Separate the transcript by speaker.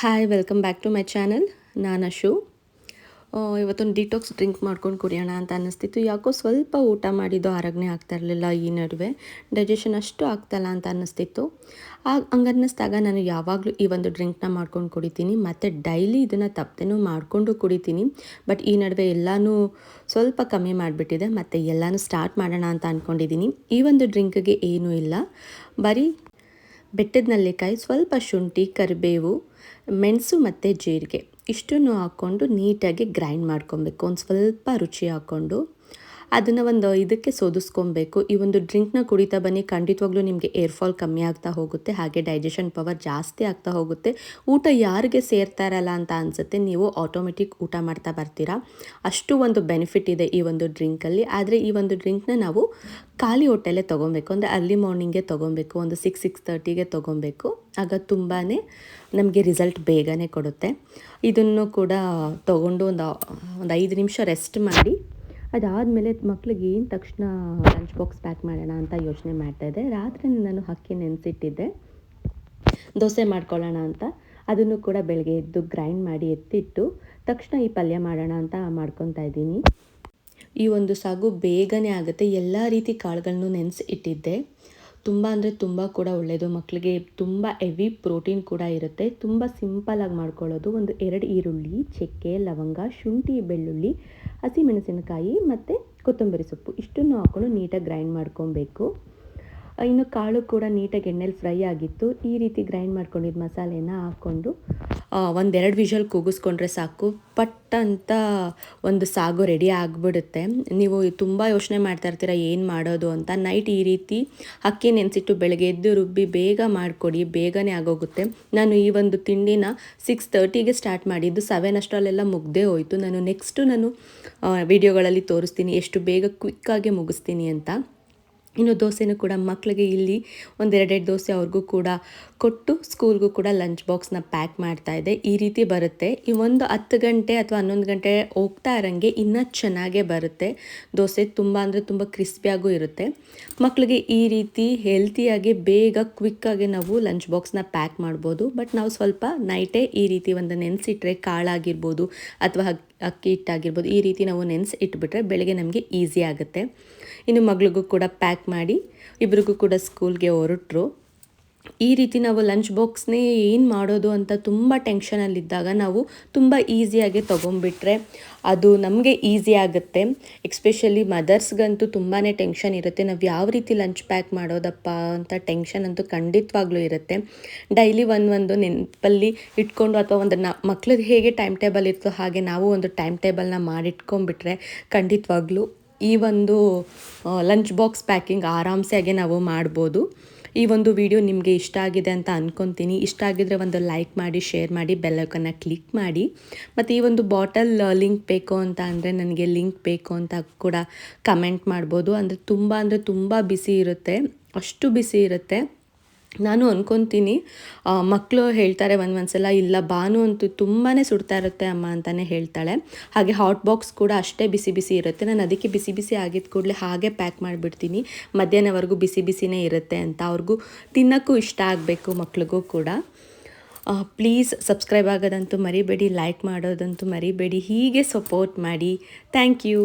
Speaker 1: Hi welcome back to my channel ನಾನು ಅಶು. ಇವತ್ತೊಂದು detox drink ಮಾಡ್ಕೊಂಡು ಕುಡಿಯೋಣ ಅಂತ ಅನ್ನಿಸ್ತಿತ್ತು. ಯಾಕೋ ಸ್ವಲ್ಪ ಊಟ ಮಾಡಿದ್ದು ಆರೋಗ್ಯ ಆಗ್ತಾ ಇರಲಿಲ್ಲ ಈ ನಡುವೆ. ಡೈಜೆಷನ್ ಅಷ್ಟು ಆಗ್ತಲ್ಲ ಅಂತ ಅನ್ನಿಸ್ತಿತ್ತು. ಆಗ ಹಂಗನ್ನಿಸ್ದಾಗ ನಾನು ಯಾವಾಗಲೂ ಈ ಒಂದು ಡ್ರಿಂಕ್ನ ಮಾಡ್ಕೊಂಡು ಕುಡಿತೀನಿ. ಮತ್ತು ಡೈಲಿ ಇದನ್ನು ತಪ್ಪದೇನೂ ಮಾಡಿಕೊಂಡು ಕುಡಿತೀನಿ. ಬಟ್ ಈ ನಡುವೆ ಎಲ್ಲನೂ ಸ್ವಲ್ಪ ಕಮ್ಮಿ ಮಾಡಿಬಿಟ್ಟಿದೆ. ಮತ್ತು ಎಲ್ಲನೂ ಸ್ಟಾರ್ಟ್ ಮಾಡೋಣ ಅಂತ ಅಂದ್ಕೊಂಡಿದ್ದೀನಿ ಈ ಒಂದು ಡ್ರಿಂಕ್ಗೆ ಏನೂ ಇಲ್ಲ. ಬರೀ ಬೆಟ್ಟದ ನೆಲ್ಲಿಕಾಯಿ, ಸ್ವಲ್ಪ ಶುಂಠಿ, ಕರಿಬೇವು, ಮೆಣಸು ಮತ್ತು ಜೀರಿಗೆ. ಇಷ್ಟನ್ನು ಹಾಕ್ಕೊಂಡು ನೀಟಾಗಿ ಗ್ರೈಂಡ್ ಮಾಡ್ಕೊಬೇಕು. ಒಂದು ಸ್ವಲ್ಪ ರುಚಿ ಹಾಕ್ಕೊಂಡು ಅದನ್ನು ಒಂದು ಇದಕ್ಕೆ ಸೋದಿಸ್ಕೊಬೇಕು. ಈ ಒಂದು ಡ್ರಿಂಕ್ನ ಕುಡಿತಾ ಬನ್ನಿ. ಖಂಡಿತವಾಗ್ಲೂ ನಿಮಗೆ ಏರ್ ಫಾಲ್ ಕಮ್ಮಿ ಆಗ್ತಾ ಹೋಗುತ್ತೆ. ಹಾಗೆ ಡೈಜೆಷನ್ ಪವರ್ ಜಾಸ್ತಿ ಆಗ್ತಾ ಹೋಗುತ್ತೆ. ಊಟ ಯಾರಿಗೆ ಸೇರ್ತಾ ಇರಲ್ಲ ಅಂತ ಅನಿಸುತ್ತೆ. ನೀವು ಆಟೋಮೆಟಿಕ್ ಊಟ ಮಾಡ್ತಾ ಬರ್ತೀರಾ. ಅಷ್ಟು ಒಂದು ಬೆನಿಫಿಟ್ ಇದೆ ಈ ಒಂದು ಡ್ರಿಂಕಲ್ಲಿ ಆದರೆ ಈ ಒಂದು ಡ್ರಿಂಕ್ನ ನಾವು ಖಾಲಿ ಹೊಟ್ಟೆಲ್ಲೇ ತೊಗೊಬೇಕು. ಅಂದರೆ ಅರ್ಲಿ ಮಾರ್ನಿಂಗೇ ತೊಗೊಬೇಕು. ಒಂದು ಸಿಕ್ಸ್ ಸಿಕ್ಸ್ ತರ್ಟಿಗೆ ತೊಗೊಬೇಕು. ಆಗ ತುಂಬಾ ನಮಗೆ ರಿಸಲ್ಟ್ ಬೇಗನೆ ಕೊಡುತ್ತೆ. ಇದನ್ನು ಕೂಡ ತೊಗೊಂಡು ಒಂದು ಒಂದು ಐದು ನಿಮಿಷ ರೆಸ್ಟ್ ಮಾಡಿ ಅದಾದಮೇಲೆ ಮಕ್ಳಿಗೆ ಏನು ತಕ್ಷಣ ಲಂಚ್ ಬಾಕ್ಸ್ ಪ್ಯಾಕ್ ಮಾಡೋಣ ಅಂತ ಯೋಚನೆ ಮಾಡ್ತಾಯಿದ್ದೆ ರಾತ್ರಿ ನಾನು ಅಕ್ಕಿ ನೆನೆಸಿಟ್ಟಿದ್ದೆ. ದೋಸೆ ಮಾಡ್ಕೊಳ್ಳೋಣ ಅಂತ. ಅದನ್ನು ಕೂಡ ಬೆಳಗ್ಗೆ ಎದ್ದು ಗ್ರೈಂಡ್ ಮಾಡಿ ಎತ್ತಿಟ್ಟು ತಕ್ಷಣ ಈ ಪಲ್ಯ ಮಾಡೋಣ ಅಂತ ಮಾಡ್ಕೊತಾ ಇದ್ದೀನಿ. ಈ ಒಂದು ಸಾಗು ಬೇಗನೆ ಆಗುತ್ತೆ. ಎಲ್ಲ ರೀತಿ ಕಾಳುಗಳನ್ನು ನೆನೆಸಿ ಇಟ್ಟಿದ್ದೆ ತುಂಬ ಅಂದರೆ ತುಂಬ ಕೂಡ ಒಳ್ಳೆಯದು ಮಕ್ಕಳಿಗೆ ತುಂಬ ಹೆವಿ ಪ್ರೋಟೀನ್ ಕೂಡ ಇರುತ್ತೆ. ತುಂಬ ಸಿಂಪಲಾಗಿ ಮಾಡ್ಕೊಳ್ಳೋದು. ಒಂದು ಎರಡು ಈರುಳ್ಳಿ, ಚಕ್ಕೆ, ಲವಂಗ, ಶುಂಠಿ, ಬೆಳ್ಳುಳ್ಳಿ ಹಸಿಮೆಣಸಿನಕಾಯಿ ಮತ್ತು ಕೊತ್ತಂಬರಿ ಸೊಪ್ಪು. ಇಷ್ಟನ್ನು ಹಾಕ್ಕೊಂಡು ನೀಟಾಗಿ ಗ್ರೈಂಡ್ ಮಾಡ್ಕೊಬೇಕು. ಇನ್ನು ಕಾಳು ಕೂಡ ನೀಟಾಗಿ ಎಣ್ಣೆಲಿ ಫ್ರೈ ಆಗಿತ್ತು. ಈ ರೀತಿ ಗ್ರೈಂಡ್ ಮಾಡ್ಕೊಂಡಿದ್ದು ಮಸಾಲೆನ ಹಾಕ್ಕೊಂಡು ಒಂದೆರಡು ವಿಷಲ್ ಕೂಗಿಸ್ಕೊಂಡ್ರೆ ಸಾಕು. ಪಟ್ ಅಂತ ಒಂದು ಸಾಗು ರೆಡಿ ಆಗಿಬಿಡುತ್ತೆ. ನೀವು ತುಂಬ ಯೋಚನೆ ಮಾಡ್ತಾ ಇರ್ತೀರ, ಏನು ಮಾಡೋದು ಅಂತ. ನೈಟ್ ಈ ರೀತಿ ಅಕ್ಕಿ ನೆನೆಸಿಟ್ಟು ಬೆಳಗ್ಗೆ ಎದ್ದು ರುಬ್ಬಿ ಬೇಗ ಮಾಡಿಕೊಡಿ, ಬೇಗನೆ ಆಗೋಗುತ್ತೆ. ನಾನು ಈ ಒಂದು ತಿಂಡಿನ ಸಿಕ್ಸ್ ತರ್ಟಿಗೆ ಸ್ಟಾರ್ಟ್ ಮಾಡಿದ್ದು. ಸೆವೆನ್ ಅಷ್ಟರಲ್ಲೆಲ್ಲ ಮುಗ್ದೇ ಹೋಯಿತು. ನಾನು ನೆಕ್ಸ್ಟು ನಾನು ವಿಡಿಯೋಗಳಲ್ಲಿ ತೋರಿಸ್ತೀನಿ. ಎಷ್ಟು ಬೇಗ ಕ್ವಿಕ್ಕಾಗಿ ಮುಗಿಸ್ತೀನಿ ಅಂತ. ಇನ್ನು ದೋಸೆನೂ ಕೂಡ ಮಕ್ಕಳಿಗೆ ಇಲ್ಲಿ ಒಂದೆರಡೆರಡು ದೋಸೆ ಅವ್ರಿಗೂ ಕೂಡ ಕೊಟ್ಟು ಸ್ಕೂಲ್ಗೂ ಕೂಡ ಲಂಚ್ ಬಾಕ್ಸ್ನ ಪ್ಯಾಕ್ ಮಾಡ್ತಾ ಇದೆ. ಈ ರೀತಿ ಬರುತ್ತೆ. ಈ ಒಂದು ಹತ್ತು ಗಂಟೆ ಅಥವಾ ಹನ್ನೊಂದು ಗಂಟೆ ಹೋಗ್ತಾ ಇರೋಂಗೆ ಇನ್ನೂ ಚೆನ್ನಾಗೇ ಬರುತ್ತೆ. ದೋಸೆ ತುಂಬ ಅಂದರೆ ತುಂಬ ಕ್ರಿಸ್ಪಿಯಾಗೂ ಇರುತ್ತೆ. ಮಕ್ಕಳಿಗೆ ಈ ರೀತಿ ಹೆಲ್ತಿಯಾಗಿ ಬೇಗ ಕ್ವಿಕ್ಕಾಗಿ ನಾವು ಲಂಚ್ ಬಾಕ್ಸ್ನ ಪ್ಯಾಕ್ ಮಾಡ್ಬೋದು. ಬಟ್ ನಾವು ಸ್ವಲ್ಪ ನೈಟೇ ಈ ರೀತಿ ಒಂದು ನೆನೆಸಿಟ್ರೆ ಕಾಳಾಗಿರ್ಬೋದು ಅಥವಾ ಅಕ್ಕಿ ಹಿಟ್ಟಾಗಿರ್ಬೋದು ಈ ರೀತಿ ನಾವು ನೆನೆಸಿ ಇಟ್ಬಿಟ್ರೆ ಬೆಳಗ್ಗೆ ನಮಗೆ ಈಸಿ ಆಗುತ್ತೆ. ಇನ್ನು ಮಗಳಿಗೂ ಕೂಡ ಪ್ಯಾಕ್ ಮಾಡಿ, ಇಬ್ರಿಗೂ ಕೂಡ ಸ್ಕೂಲ್ಗೆ ಹೊರಟರು. ಈ ರೀತಿ ನಾವು ಲಂಚ್ ಬಾಕ್ಸ್ನೇ ಏನು ಮಾಡೋದು ಅಂತ ತುಂಬ ಟೆನ್ಷನಲ್ಲಿದ್ದಾಗ ನಾವು ತುಂಬ ಈಸಿಯಾಗಿ ತೊಗೊಂಬಿಟ್ರೆ ಅದು ನಮಗೆ ಈಸಿ ಆಗುತ್ತೆ. ಎಕ್ಸ್ಪೆಷಲಿ ಮದರ್ಸ್ಗಂತೂ ತುಂಬಾ ಟೆನ್ಷನ್ ಇರುತ್ತೆ. ನಾವು ಯಾವ ರೀತಿ ಲಂಚ್ ಪ್ಯಾಕ್ ಮಾಡೋದಪ್ಪ ಅಂತ ಟೆನ್ಷನ್ ಅಂತೂ ಖಂಡಿತವಾಗ್ಲೂ ಇರುತ್ತೆ. ಡೈಲಿ ಒಂದು ಒಂದು ನೆನಪಲ್ಲಿ ಇಟ್ಕೊಂಡು ಅಥವಾ ಒಂದು ನ ಮಕ್ಳಿಗೆ ಹೇಗೆ ಟೈಮ್ ಟೇಬಲ್ ಇರ್ತೋ ಹಾಗೆ ನಾವು ಒಂದು ಟೈಮ್ ಟೇಬಲ್ನ ಮಾಡಿಟ್ಕೊಂಡ್ಬಿಟ್ರೆ ಖಂಡಿತವಾಗ್ಲೂ ಈ ಒಂದು ಲಂಚ್ ಬಾಕ್ಸ್ ಪ್ಯಾಕಿಂಗ್ ಆರಾಮ್ಸೆಯಾಗೆ ನಾವು ಮಾಡ್ಬೋದು. ಈ ಒಂದು ವಿಡಿಯೋ ನಿಮಗೆ ಇಷ್ಟ ಆಗಿದೆ ಅಂತ ಅಂದ್ಕೊತೀನಿ ಇಷ್ಟ ಆಗಿದ್ರೆ ಒಂದು ಲೈಕ್ ಮಾಡಿ ಶೇರ್ ಮಾಡಿ ಬೆಲ್ಲೈಕನ್ನ ಕ್ಲಿಕ್ ಮಾಡಿ. ಮತ್ತು ಈ ಒಂದು ಬಾಟಲ್ ಲಿಂಕ್ ಬೇಕು ಅಂತ ಅಂದರೆ ನನಗೆ ಲಿಂಕ್ ಬೇಕು ಅಂತ ಕೂಡ ಕಮೆಂಟ್ ಮಾಡ್ಬೋದು. ಅಂದರೆ ತುಂಬ ಅಂದರೆ ತುಂಬ ಬಿಸಿ ಇರುತ್ತೆ. ಅಷ್ಟು ಬಿಸಿ ಇರುತ್ತೆ. ನಾನು ಅಂದ್ಕೊತೀನಿ ಮಕ್ಕಳು ಹೇಳ್ತಾರೆ ಒಂದು ಒಂದು ಸಲ ಇಲ್ಲ ಬಾನು ಅಂತೂ ತುಂಬಾ ಸುಡ್ತಾ ಇರುತ್ತೆ ಅಮ್ಮ ಅಂತಲೇ ಹೇಳ್ತಾಳೆ. ಹಾಗೆ ಹಾಟ್ ಬಾಕ್ಸ್ ಕೂಡ ಅಷ್ಟೇ ಬಿಸಿ ಬಿಸಿ ಇರುತ್ತೆ. ನಾನು ಅದಕ್ಕೆ ಬಿಸಿ ಬಿಸಿ ಆಗಿದ್ದ ಕೂಡಲೇ ಹಾಗೆ ಪ್ಯಾಕ್ ಮಾಡಿಬಿಡ್ತೀನಿ. ಮಧ್ಯಾಹ್ನವರೆಗೂ ಬಿಸಿ ಬಿಸಿನೇ ಇರುತ್ತೆ ಅಂತ ಅವ್ರಿಗೂ ತಿನ್ನೋಕ್ಕೂ ಇಷ್ಟ ಆಗಬೇಕು ಮಕ್ಳಿಗೂ ಕೂಡ. ಪ್ಲೀಸ್ ಸಬ್ಸ್ಕ್ರೈಬ್ ಆಗೋದಂತೂ ಮರಿಬೇಡಿ ಲೈಕ್ ಮಾಡೋದಂತೂ ಮರಿಬೇಡಿ, ಹೀಗೆ ಸಪೋರ್ಟ್ ಮಾಡಿ. Thank you